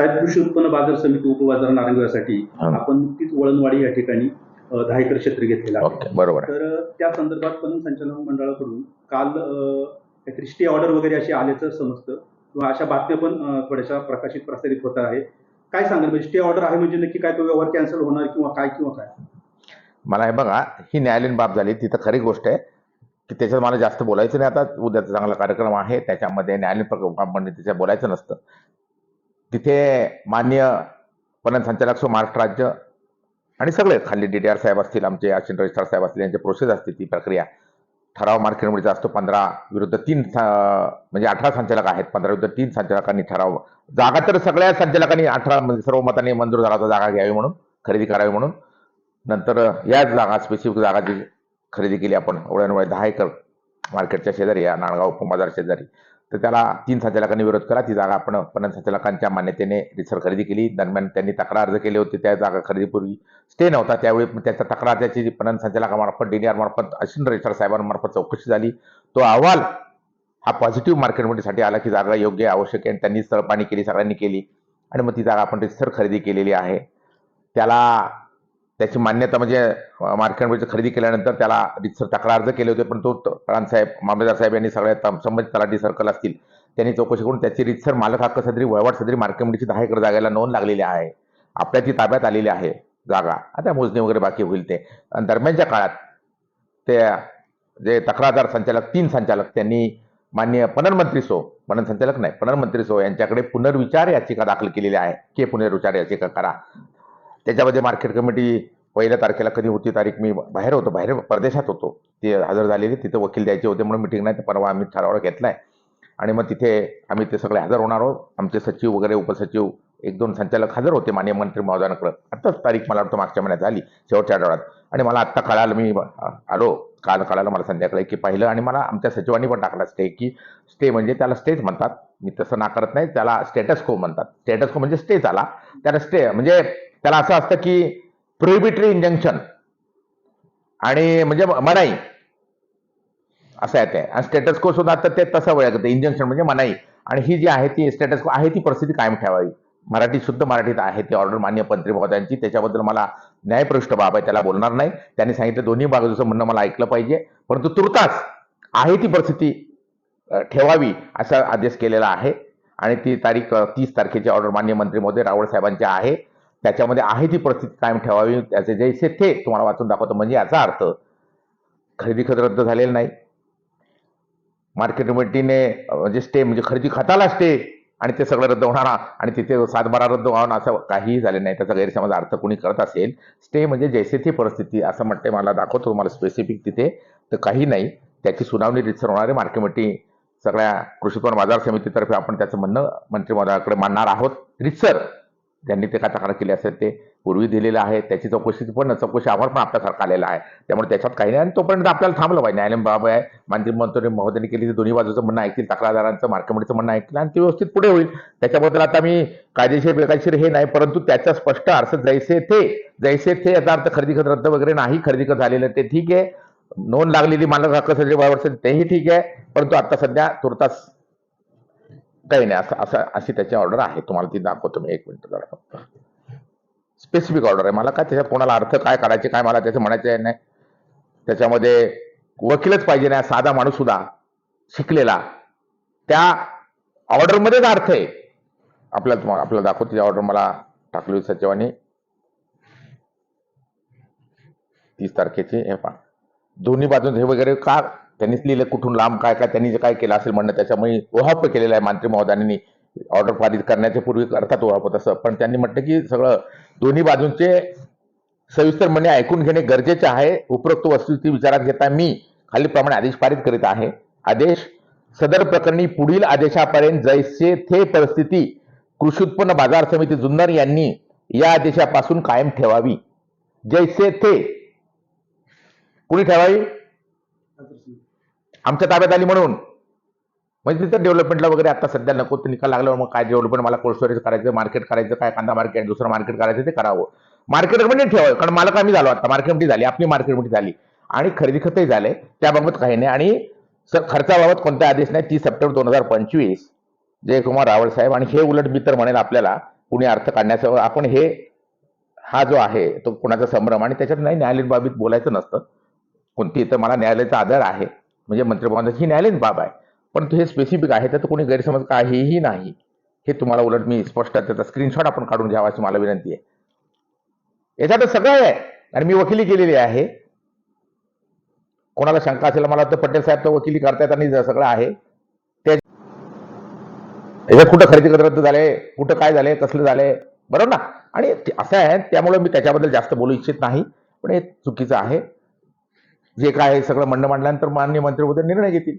साहेब कृषी उत्पन्न बाजार समिती उपबाजार नारायणगावसाठी हा. आपण नुकतीच वळणवाडी या ठिकाणी अ, दहा एकर क्षेत्र घेतलेलं आहे. ओके बरोबर आहे. तर अ, त्या संदर्भात पणन संचालन मंडळाकडून काल अ, काहीतरी स्टे ऑर्डर वगैरे अशी आल्याचं समजतं. किंवा अशा बातम्या पण अ, थोड्याशा प्रकाशित प्रसारित होत आहे काय सांगाल म्हणजे स्टे ऑर्डर आहे म्हणजे नक्की काय तो व्यवहार कॅन्सल होणार किंवा काय किंवा काय? मला हे बघा ही न्यायालयीन बाब झाली तिथं खरी गोष्ट आहे. की त्याच्यात मला जास्त बोलायचं नाही आता. उद्याचा चांगला कार्यक्रम आहे त्याच्यामध्ये न्यायालयीन प्र- बाब म्हणजे तिच्या बोलायचं नसतं. तिथे मान्य पणन संचालक सो महाराष्ट्र राज्य आणि सगळे खाली डी डी आर साहेब असतील आमचे असिस्टंट रजिस्ट्रार साहेब असतील यांची प्रोसेस असते ती प्रक्रिया. ठराव मार्केटमध्ये असतो पंधरा विरुद्ध तीन म्हणजे अठरा संचालक आहेत पंधरा विरुद्ध तीन संचालकांनी ठराव. जागा तर सगळ्या संचालकांनी अठरा म्हणजे सर्व मतांनी मंजूर झाला होता जागा घ्यावी म्हणून खरेदी करावी म्हणून. नंतर याच जागा स्पेसिफिक जागा जी खरेदी केली आपण एवढ्या दहा एकर मार्केटच्या शेजारी या नाळगाव उपबाजार शेजारी. तर त्याला तीन संचालकांनी विरोध केला. ती जागा आपण पन्नास संचालकांच्या मान्यतेने रिसर खरेदी केली. दरम्यान त्यांनी तक्रार अर्ज केले होते त्या जागा खरेदीपूर्वी स्टे नव्हता. त्यावेळी मग त्याचा तक्रार त्याची जी पणन संचालकामार्फत डी आर मार्फत असिस्टंट रजिस्ट्रार साहेबांमार्फत चौकशी झाली. तो अहवाल हा पॉझिटिव्ह मार्केटमध्येसाठी आला की जागा योग्य आवश्यक आहे. आणि त्यांनी तळपाणी केली सगळ्यांनी केली. आणि मग ती जागा आपण रिसर खरेदी केलेली आहे. त्याला त्याची मान्यता म्हणजे मार्केटमध्ये खरेदी केल्यानंतर त्याला रितसर तक्रार अर्ज केले होते पण तो साहेब मामलेदार साहेब यांनी सगळ्या संबंधित तलाठी सर्कल असतील त्यांनी चौकशी करून त्याची रितसर मालक हक्क सदरी वळवाट सदरी मार्केटमध्येची दहा एकर जागेला नोंद लागलेली आहे. आपल्या ती ताब्यात आलेली आहे जागा. आता मोजणी वगैरे बाकी होईल ते. आणि दरम्यानच्या काळात ते जे तक्रारदार संचालक तीन संचालक त्यांनी मान्य पणन सो पणन संचालक नाही पणन मंत्री सो यांच्याकडे पुनर्विचार याचिका दाखल केलेली आहे. के पुनर्विचार याचिका करा. त्याच्यामध्ये मार्केट कमिटी पहिल्या तारखेला कधी होती तारीख मी बाहेर होतो बाहेर परदेशात होतो. ते हजर झालेले तिथे वकील द्यायचे होते म्हणून मिटिंग नाही तर परवा आम्ही ठराव आहे आणि मग तिथे आम्ही ते सगळे हजर होणार आहोत. आमचे सचिव वगैरे उपसचिव एक दोन संचालक हजर होते मान्य मंत्री महोदयांकडे. आत्ताच तारीख मला वाटतं मागच्या महिन्यात झाली शेवटच्या आठवड्यात. आणि मला आत्ता कळालं मी आलो. काल कळालं मला संध्याकाळी की पाहिलं आणि मला आमच्या सचिवांनी पण टाकला स्टे की स्टे म्हणजे त्याला स्टेच म्हणतात. मी तसं नाकारत नाही त्याला स्टेटस को म्हणतात. स्टेटस को म्हणजे स्टे आला. त्याला स्टे म्हणजे त्याला असं असतं की प्रोहिबिटरी इंजंक्शन आणि म्हणजे मनाई. असं आहे ते. आणि स्टेटस को सुद्धा तर ते तसं ओळखतं इंजंक्शन म्हणजे मनाई. आणि ही जी आहे ती स्टेटस को आहे ती परिस्थिती कायम ठेवावी. मराठी शुद्ध मराठीत आहे ती ऑर्डर मान्य मंत्री महोदयांची त्याच्याबद्दल मला न्यायपृष्ठ बाब आहे त्याला बोलणार नाही. त्यांनी सांगितलं दोन्ही बाजूचं म्हणणं मला ऐकलं पाहिजे. परंतु तुर्तास आहे ती परिस्थिती ठेवावी असा आदेश केलेला आहे. आणि ती तारीख तीस तारखेची ऑर्डर मान्य मंत्री महोदय रावळ साहेबांची आहे. त्याच्यामध्ये आहे ती परिस्थिती कायम ठेवावी त्याचे जैसे थे तुम्हाला वाचून दाखवतो. म्हणजे याचा अर्थ खरेदी खत रद्द झालेलं नाही. मार्केट कमिटीने म्हणजे स्टे म्हणजे खरेदी खताला स्टे आणि ते सगळं रद्द होणार आणि तिथे सातबारा रद्द होणार असं काहीही झालं नाही. त्याचा गैरसमज अर्थ कोणी करत असेल स्टे म्हणजे जैसे ती परिस्थिती असं म्हणते मला दाखवतो तुम्हाला स्पेसिफिक तिथे. तर काही नाही त्याची सुनावणी रितसर होणारी मार्केट कमिटी सगळ्या कृषी उत्पन्न बाजार समितीतर्फे आपण त्याचं म्हणणं मंत्रिमंडळाकडे मांडणार आहोत. रितसर ज्यांनी ते काय तक्रार केली असेल ते पूर्वी दिलेलं आहे. त्याची चौकशी पण चौकशी अहवाल पण आपल्यासारखा आलेला आहे. त्यामुळे त्याच्यात काही नाही आणि तोपर्यंत आपल्याला थांबलं पाहिजे. न्यायालयीन बाब आहे. मंत्री मंत्री महोदयांनी केली ती दोन्ही बाजूचं म्हणणं ऐकतील तक्रारदारांचं मार्केटमध्येचं म्हणणं ऐकलं आणि ते व्यवस्थित पुढे होईल. त्याच्याबद्दल आता मी कायदेशीर बेकायदेशीर हे नाही परंतु त्याचा स्पष्ट अर्थ जैसे थे जैसे थे याचा अर्थ खरेदी खत रद्द वगैरे नाही खरेदी खत झालेलं ते ठीक आहे. नोंद लागलेली मालक हक्क सगळे तेही ठीक आहे. परंतु आता सध्या तुर्तास काही नाही असं असं अशी त्याची ऑर्डर आहे. तुम्हाला ती दाखवतो मी एक मिनिट जरा. फक्त स्पेसिफिक ऑर्डर आहे. मला काय त्याच्या कोणाला अर्थ काय करायचे काय मला त्याचं म्हणायचं आहे नाही. त्याच्यामध्ये वकीलच पाहिजे नाही साधा माणूस सुद्धा शिकलेला. त्या ऑर्डरमध्येच अर्थ आहे. आपल्याला तुम्हाला आपल्याला दाखवतो ती ऑर्डर मला टाकली होती सचिवांनी. तीस तारखेची हे पहा. दोन्ही बाजून हे वगैरे का त्यांनीच लिहिलं कुठून लांब काय काय त्यांनी जे काय केलं असेल म्हणणं त्याच्यामुळे ओहाप केलेलं आहे मंत्री महोदयांनी. ऑर्डर पारित करण्याच्या पूर्वी अर्थात ओहाप तसं पण त्यांनी म्हटलं की सगळं दोन्ही बाजूंचे सविस्तर म्हणणे ऐकून घेणे गरजेचे आहे. उपरोक्त वस्तुस्थिती विचारात घेता मी. खालीलप्रमाणे आदेश पारित करीत आहे. आदेश सदर प्रकरणी पुढील आदेशापर्यंत जैसे थे परिस्थिती कृषी उत्पन्न बाजार समिती जुन्नर यांनी या आदेशापासून कायम ठेवावी. जैसे थे. कुणी ठेवावी? आमच्या ताब्यात आली म्हणून. म्हणजे तिथं डेव्हलपमेंटला वगैरे आता सध्या नको ते निकाल लागल्यावर मग काय डेव्हलपमेंट मला कोल्ड स्टोरेज करायचं मार्केट करायचं काय कांदा मार्केट दुसरं मार्केट करायचं ते करावं. मार्केट म्हणजे ठेवावं कारण मालक आम्ही झालो आता मार्केट झाली आपली मार्केट झाली. आणि खरेदी खतही झाले त्याबाबत काही नाही. आणि सर खर्चाबाबत कोणता आदेश नाही तीस सप्टेंबर दोन हजार पंचवीस. जयकुमार रावळ साहेब आणि हे उलट मी तर म्हणेल आपल्याला कुणी अर्थ काढण्याचं आपण हे हा जो आहे तो कुणाचा संभ्रम आणि त्याच्यात नाही न्यायालयीन बाबीत बोलायचं नसतं. कोणती तर मला न्यायालयाचा आदर आहे. म्हणजे मंत्रिमंडळाची ही न्यायालयीन बाब आहे. परंतु हे स्पेसिफिक आहे तर कोणी गैरसमज काहीही नाही. हे तुम्हाला उलट मी स्पष्ट त्याचा स्क्रीनशॉट आपण काढून घ्यावा अशी मला विनंती आहे. याच्यात सगळं आहे. आणि मी वकिली केलेली आहे. कोणाला शंका असेल मला वाटतं पटेल साहेब तर वकिली करतायत आणि सगळं आहे. ते याच्यात कुठं खरेदी रद्द झाले कुठं काय झाले कसलं झाले बरोबर ना? आणि ते असं आहे त्यामुळे मी त्याच्याबद्दल जास्त बोलू इच्छित नाही. पण हे चुकीचं आहे. जे काय सगळं म्हणणं मांडल्यानंतर मान्य मंत्री उद्या निर्णय घेतील.